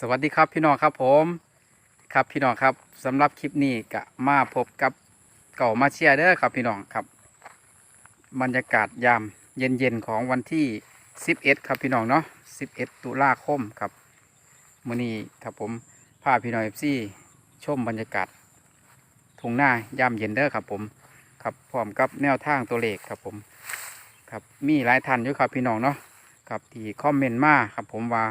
สวัสดีครับพี่น้องครับผมครับพี่น้องครับสำหรับคลิปนี้ก็มาพบกับเก่ามาเชียร์เด้อครับพี่น้องครับ บรรยากาศยามเย็นๆของวันที่ 11 ครับพี่น้องเนาะ11 ตุลาคมครับมื้อนี้ครับผมพาพี่น้องเอฟซีชมบรรยากาศทุ่งหน้ายามเย็นเด้อครับผมครับพร้อมกับแนวทางตัวเลขครับผมครับมีหลายท่านอยู่ครับพี่น้องเนาะครับที่คอมเมนต์มาครับผมว่า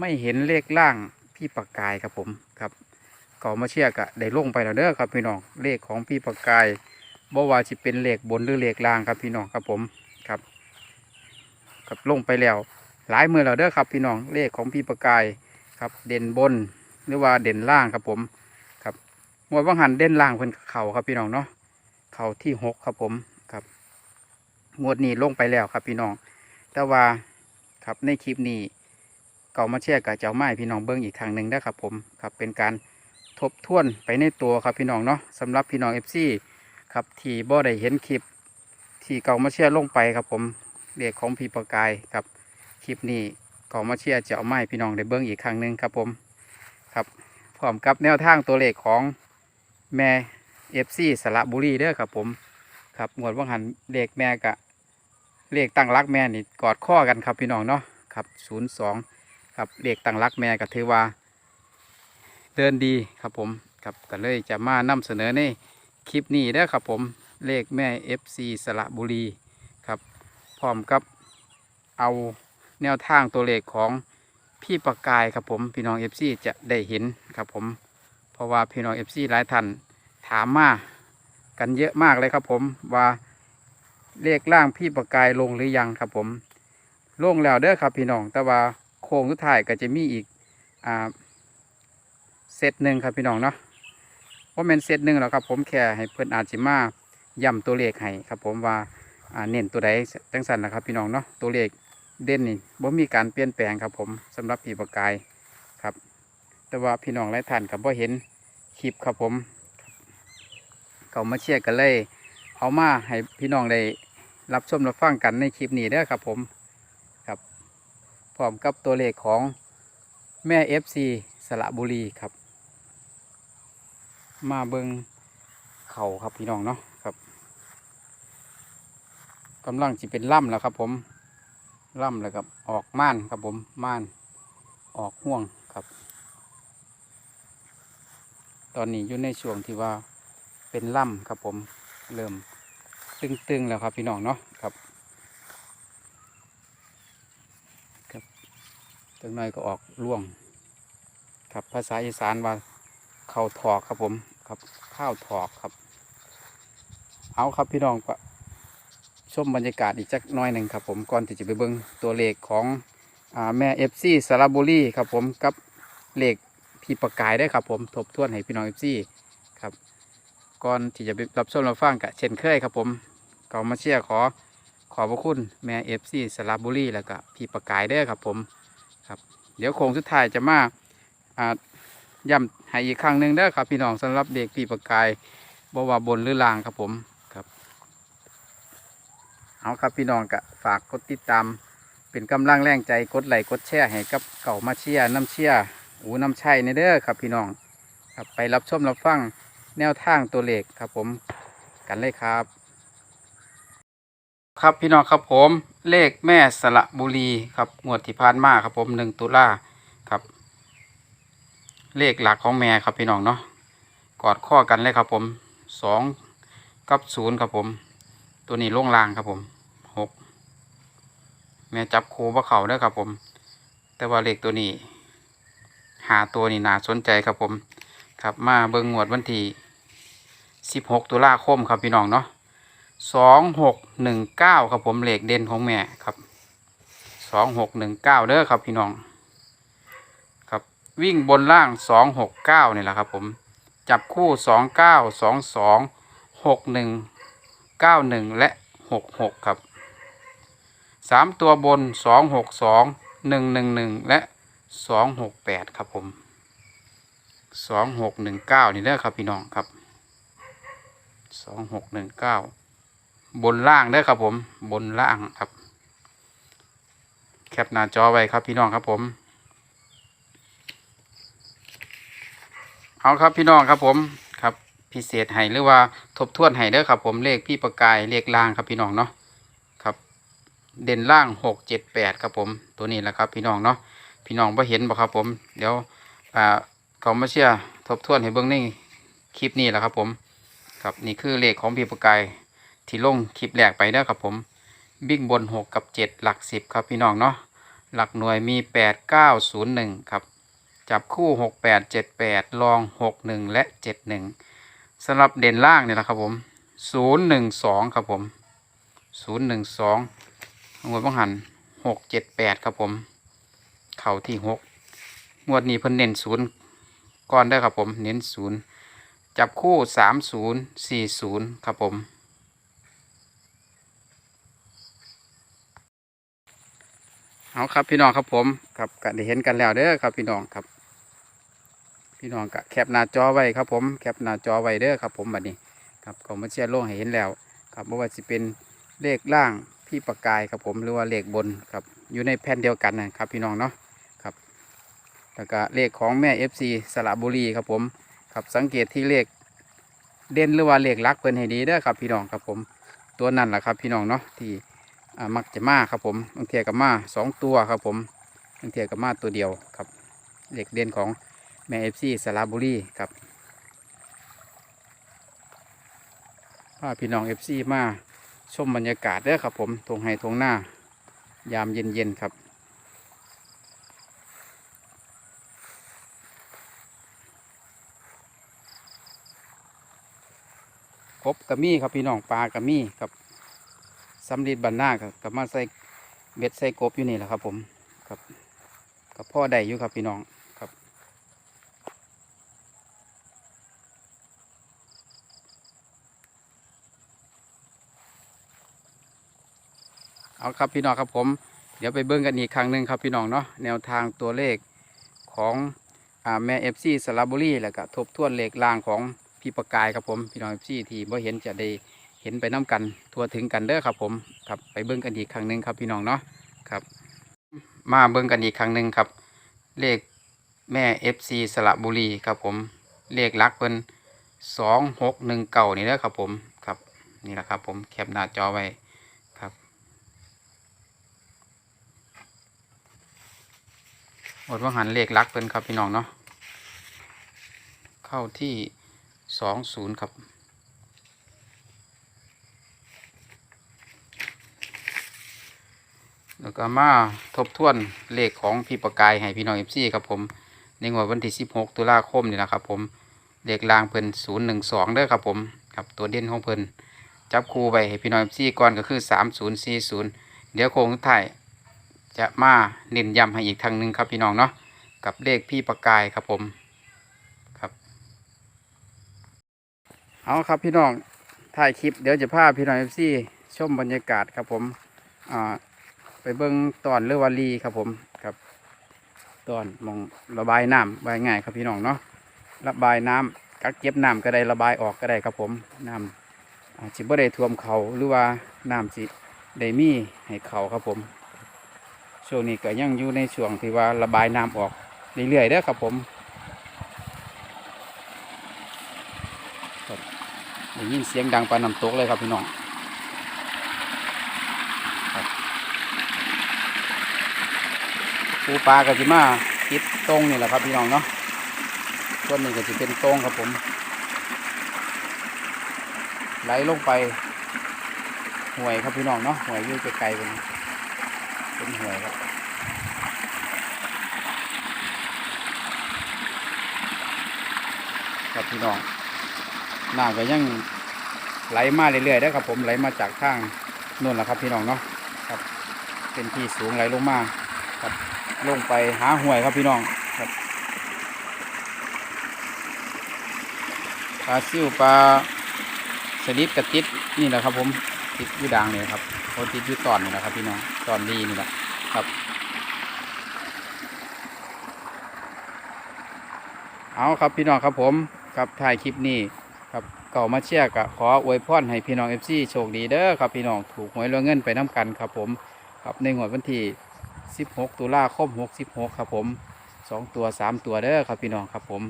ไม่เห็นเลขล่างพี่ปากกายครับผมครับก็มาเชียร์กะได้ลงไปแล้วเด้อครับพี่น้องเลขของพี่ปากกายบ่ว่าจะเป็นเลขบนหรือเลขล่างครับพี่น้องครับผมครับครับลงไปแล้ว หลายมือแล้วเด้อครับพี่น้องเลขของพี่ปากกายครับเด่นบนหรือว่าเด่นล่างครับผมครับหมวดว่างหันเด่นล่างเพิ่นเข่าครับพี่น้องเนาะเข่าที่หกครับผมครับหมวดนี้ลงไปแล้วครับพี่น้องแต่ว่าครับในคลิปนี้ เก่ามาเชียกับเจ้าไม้พี่น้องเบิ้งอีกครั้งหนึ่งนะครับผมครับเป็นการทบทวนไปในตัวครับพี่น้องเนาะสำหรับพี่น้องเอฟซีครับที่บ่ได้เห็นคลิปที่เก่ามาเชียร์ลงไปครับผมเรียกของพี่ประกายครับคลิปนี้เก่ามาเชียเจ้าไม้พี่น้องได้เบิ้งอีกครั้งหนึ่งครับผมครับพร้อมกับแนวทางตัวเลขของแม่เอฟซีสระบุรีเด้อครับผมครับหมวดว่างหันเลขแม่กะเลขตั้งรักแม่นี่กอดข้อกันครับพี่น้องเนาะครับศูนย์สอง ครับเลขตั้งรักแม่ก็ถือว่า เดินดีครับผมครับก็เลยจะมานำเสนอในคลิปนี้เด้ครับผมเลขแม่ FC สระบุรีครับพร้อมกับเอาแนวทางตัวเลขของพี่ประกายครับผมพี่น้อง FC จะได้เห็นครับผมเพราะว่าพี่น้อง FC หลายท่านถามมากันเยอะมากเลยครับผมว่าเลขล่างพี่ประกายลงหรือยังครับผมลงแล้วเด้อครับพี่น้องแต่ว่า โค้งสุดท้ายก็จะมีอีกอ่าเซตหนึ่งครับพี่น้องเนาะว่าเป็นเซตหนึ่งหรอกครับผมแค่ให้เพื่อนอาจจะมาย้ำตัวเลขให้ครับ ผมว่าเน้นตัวใดจังสันนะครับ พี่น้องเนาะตัวเลขเด่นนี่บ่มีการเปลี่ยนแปลงครับ ผมสำหรับปีประกายครับ แต่ว่าพี่น้องหลายท่านกับบ่าเห็นคลิปครับผมเขามาเชียร์กันเลย เอามาให้พี่น้องได้รับชมรับฟังกันในคลิปนี้เด้อครับผมครับ พร้อมกับตัวเลขของแม่ FC สระบุรีครับ มาเบิงเข่าครับพี่น้องเนาะครับกำลังจะเป็นล่ำแล้วครับผมล่ำแล้วครับออกม่านครับผมม่านออกห่วงครับ ตอนนี้อยู่ในช่วงที่ว่าเป็นล่ำครับผมเริ่มตึงๆแล้วครับพี่น้องเนาะครับ จังหน่อยก็ออกร่วง ครับภาษาอีสานว่าข้าวถอกครับผมครับข้าวถอกครับ เอาครับพี่น้องก็ชมบรรยากาศอีกจักน้อยหนึ่งครับผมก่อนที่จะไปเบิ่งตัวเลขของอแม่เอฟซีสระบุรีครับผมกับเลขพี่ประกายได้ครับผมทบทวนให้พี่น้องเอฟซีครับก่อนที่จะไปรับชมรับฟังกะเช่นเคยครับผมก็มาเชียร์ขอขอบพระคุณแม่เอฟซีสระบุรีแล้วก็พี่ประกายได้ครับผม เดี๋ยวโค้งสุดท้ายจะมาอ่าย้ำให้อีกครั้งหนึ่งเด้อครับ พี่น้องสำหรับเด็กปีประกายบว่าบนหรือล่างครับผมครับเอาครับพี่น้องก็ฝากกดติดตาม เป็นกำลังแรงใจกดไลค์กดแชร์ให้กับเก่ามาเชียร์น้ำเชียร์อูน้ำชัยในเด้อครับพี่น้องครับไปรับชมรับฟังแนวทางตัวเลขครับผมกันเลยครับ ครับพี่น้องครับผมเลขแม่สระบุรีครับงวดที่ผ่านมาครับผมหนึ่งตุลาครับ เลขหลักของแม่ครับพี่น้องเนาะกอดข้อกันเลยครับผมสองกับศูนย์ครับผม ตัวนี้ล่งลางครับผมหกแม่จับคูว่าเขาได้ครับผม แต่ว่าเลขตัวนี้ หาตัวนี่น่าสนใจครับผม ครับมาเบิ่งงวดวันที่สิบหกตุลาคมครับพี่น้องเนาะ สองหกหนึ่งเก้าครับผมเหล็กเด่นของแม่ครับสองหกหนึ่งเก้าเด้อครับพี่น้อง ครับวิ่งบนล่างสองหกเก้านี่แหละครับผมจับคู่สองเก้าสองสองหกหนึ่งเก้าหนึ่งและหกหกครับสามตัวบนสองหกสองหนึ่งหนึ่งหนึ่งและสองหกแปดครับผมสองหกหนึ่งเก้านี่เด้อครับพี่น้องครับสองหกหนึ่งเก้า บนล่างเด้ครับผม บนล่างครับ แคปหน้าจอไว้ครับพี่น้องครับผม เอาครับพี่น้องครับผมครับ พิเศษให้หรือว่าทบทวนให้เด้อครับ ผมเลขพี่ประกายเลขล่างครับพี่น้องเนาะครับ เด่นล่างหกเจ็ดแปดครับผม ตัวนี้แหละครับ พี่น้องเนาะพี่น้องพอเห็นบ่ครับผม เดี๋ยวอ่าเขามาเชื่อทบทวนให้เบื้องในคลิปนี้แหละครับผม ครับนี่คือเลขของพี่ประกาย ที่ลงคลิปแรกไปเด้อครับผมบิ๊กบนหกกับเจ็ดหลักสิบครับพี่น้องเนาะหลักหน่วยมีแปดเก้าศูนย์หนึ่งครับ จับคู่ 6 8 7 8 ลอง 6 1 และ 7 1สำหรับเด่นล่างเนี่ยนะครับผม 0 1 2 ครับผม 0 1 2งวดบังหัน 6 7 8 ครับผม เข่าที่ 6 งวดนี้เพิ่นเน้น0ก่อนได้ครับผม เน้น0จับคู่ 3 0 4 0 ครับผม เอาครับพี่น้องครับผมครับก็ได้เห็นกันแล้วเด้อครับพี่น้องครับ พี่น้องก็แคปหน้าจอไว้ครับผมแคปหน้าจอไว้เด้อครับผมบัดนี้ครับก็มาเชียร์โล่งให้เห็นแล้ว ครับไม่ว่าจะเป็นเลขล่างพี่ประกายครับผมหรือว่าเลขบนครับอยู่ในแผ่นเดียวกันนะครับพี่น้องเนาะครับแล้วก็เลขของแม่ FC สระบุรีครับผมครับสังเกตที่เลขเด่นหรือว่าเลขลักเพิ่นให้ดีเด้อครับพี่น้องครับผมตัวนั่นแหละครับพี่น้องเนาะที่ มักจะมาครับผมบางเทียกับมาสองตัวครับผมบางเทียกับมาตัวเดียวครับเลขเด่นของแม่เอฟซีสระบุรีครับพาพี่น้องเอฟซีมาชมบรรยากาศเด้อครับผมทงไฮทงหน้ายามเย็นๆครับกบกระมี่ครับพี่น้องปลากระมี่ครับ สำลีบันหน้ากับมาใส่เบ็ดใส่กบอยู่นี่แหละครับ ผมครับกับพ่อได้อยู่ครับพี่น้องครับ เอาครับพี่น้องครับผม เดี๋ยวไปเบิ้งกันอีกครั้งหนึ่งครับพี่น้องเนาะแนวทางตัวเลขของอแม่เอฟซีสระบุรีแล้วก็ทบทวนเลขล่างของพี่ประกายครับผมพี่น้องเอฟซีที่บ่เห็นจะได้ เห็นไปน้กันทั่วถึงกันเด้อครับผมครับไปเบิ้งกันอีกครั้งหนึ่งครับพี่น้องเนาะครับ มาเบิ้งกันอีกครั้งหนึ่งครับ เลขแม่เอฟซีสระบุรีครับผมเลขลักเป็นสองหกหนึ่งเก่านี่เด้อครับผมครับนี่แหละครับผมแคปหน้าจอไว้ครับหมดว่าหันเลขลักเพิ่นครับพี่น้องเนาะเข้าที่สองศูนย์ครับ แล้วก็มาทบทวนเลขของพี่ประกายให้พี่น้องเอฟซีครับผมในงวดวันที่สิบหกตุลาคมนี่นะครับผมเลขรางเพิ่นศูนย์หนึ่งสองเด้อครับผมครับตัวเด่นของเพิ่นจับคู่ไปให้พี่น้องเอฟซีก่อนก็คือสามศูนย์สี่ศูนย์เดี๋ยวโค้งสุดท้ายจะมาเน้นย้ำให้อีกทางหนึ่งครับพี่น้องเนาะกับเลขพี่ประกายครับผมครับเอาครับพี่น้องถ่ายคลิปเดี๋ยวจะพาพี่น้องเอฟซีชมบรรยากาศครับผมอ่า ไปเบิ้งตอนเรือวาลีครับผมครับตอนมองระบายน้ำบายง่ายครับพี่น้องเนาะระบายน้ำกักเก็บน้ำก็ได้ระบายออกก็ได้ครับผมน้ำจิบ่ได้ท่วมเขาหรือว่าน้ำจิได้มีให้เขาครับผมช่วงนี้ก็ยังอยู่ในช่วงที่ว่าระบายน้ำออกเรื่อยๆเด้อครับผมได้ยินเสียงดังปาน้ำตกเลยครับพี่น้องครับ ปูปลาก็จะมาคิดตรงนี่แหละครับพี่น้องเนาะส่วนนี้ก็จะเป็นตรงครับผม ไหลลงไปห่วยครับพี่น้องเนาะห่วยยู่ไกลๆเป็นเป็นห่วยครับครับพี่น้องน้ำก็ยังไหลมาเรื่อยๆได้ครับผมไหลมาจากข้างนู่นแหละครับพี่น้องเนาะครับ เป็นที่สูงไหลลงมาครับ ลงไปหาห่วยครับพี่น้องครับปลาซิวปลาสลิดกระติดนี่แหละครับ ผมติดยูดังเนี่แหละครับโอติดยูตอนนี่แหละครับ พี่น้องตอนดีนี่แหละครับเอาครับพี่น้องครับผมครับถ่ายคลิปนี้ครับเก่ามาเชียร์กะขออวยพรให้พี่น้องเอฟซีโชคดีเด้อครับพี่น้องถูกหวยรวยเงินไปน้กันครับผมครับในงววันที่ 16 ตุลาคม66 ครับผม 2 ตัว 3 ตัวเด้อครับพี่น้องครับผม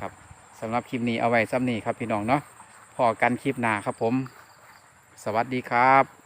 ครับสำหรับคลิปนี้เอาไว้ซ้ำนี้ครับพี่น้องเนาะพอกันคลิปหน้าครับผม สวัสดีครับ